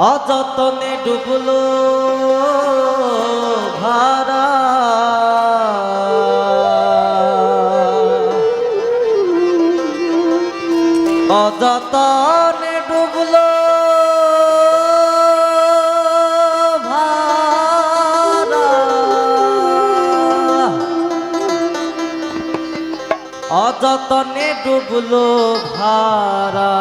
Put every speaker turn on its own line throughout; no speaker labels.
অযতনে ডুবলো ভারা অযতনে ডুবলো ভারা অযতনে ডুবলো ভারা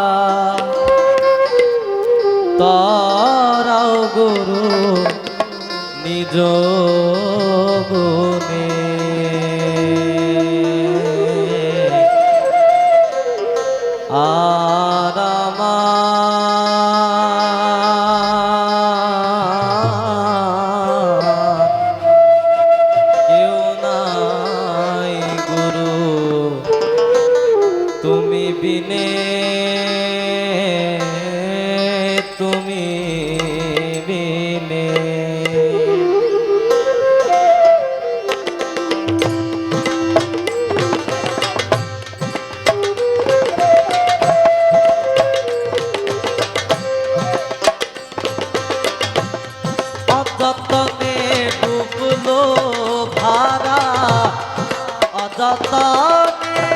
গুরু নিজ অযতনে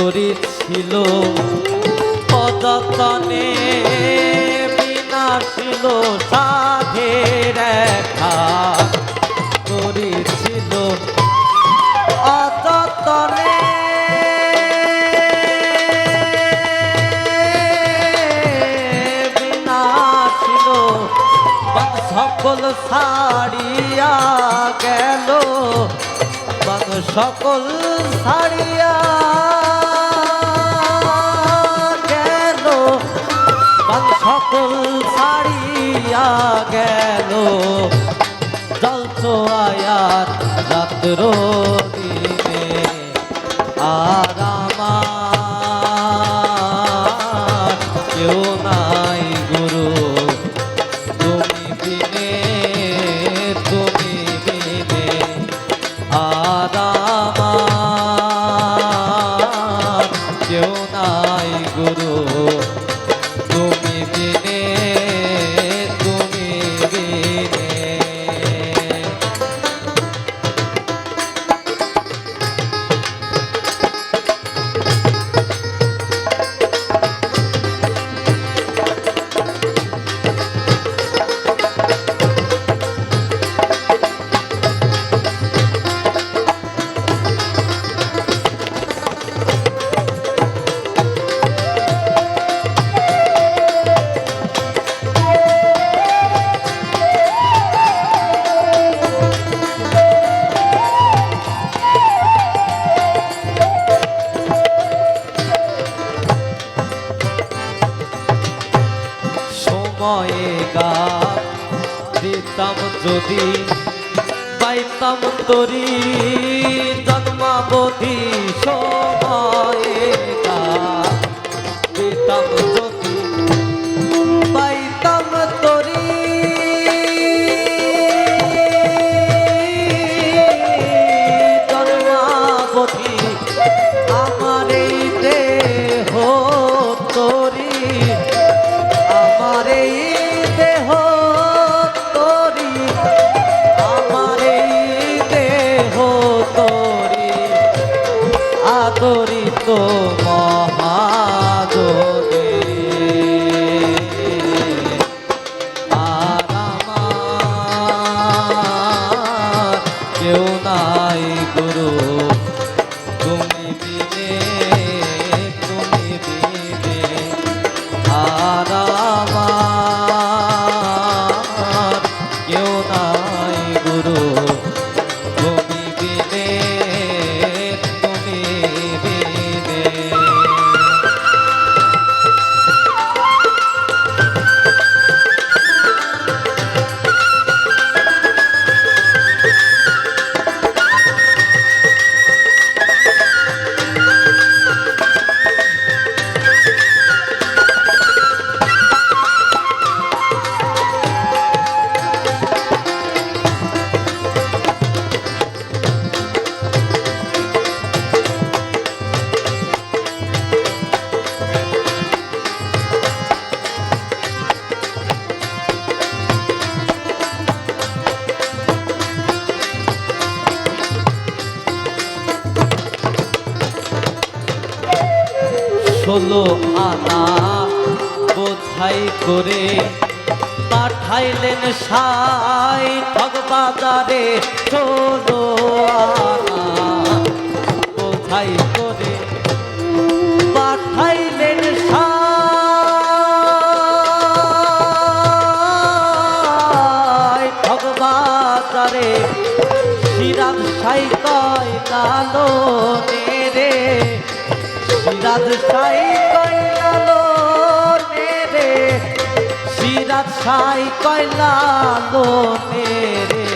তরি ছিল পদতনে বিনা ছিল সাধের একখান তরি ছিল অযতনে বিনা ছিল। সকল ছাড়িয়া গেল। সকল ছাড়িয়া বাং সকল ছাড়িয়া গেল। জল চোয়ায়ার রাত্র দিনে কেউ নাই গুরু। দিতাম যদি পাইতাম তরি জন্মাবধি সময়ে গা দিতাম todo. ষোলো আনা বোধাই করে পাঠাইলেন সাই ঠগবাজারে ষোলো আনা বোধাই করে পাঠাইলেন সাই ভগবাদারে শিরাম সাই কয় লালনে রাজশাহী কয়লালোর রে সিরাজশাহী কয়লালোর রে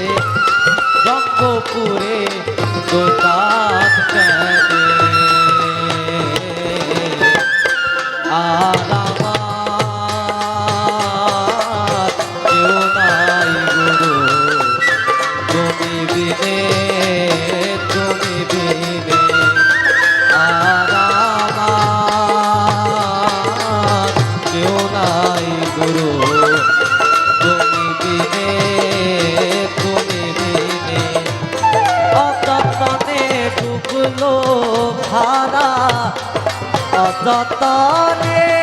রঙ্গপুরে গোদাত যতনে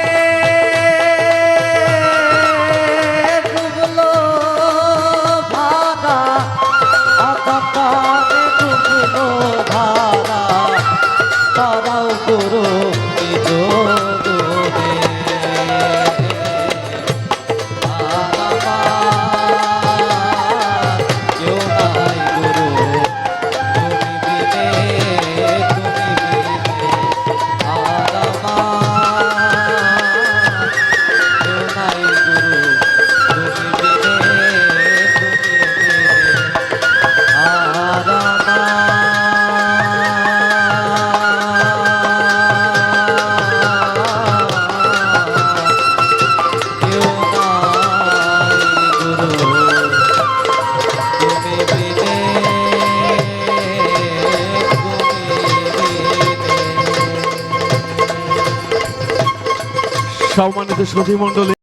সম্মানিত সচিমণ্ডলী